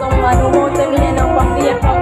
Kung manumutan niya ng a pang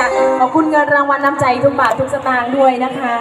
จักขอบคุณเงินรางวัลน้ำใจทุกบาททุกสตางค์ด้วยนะคะ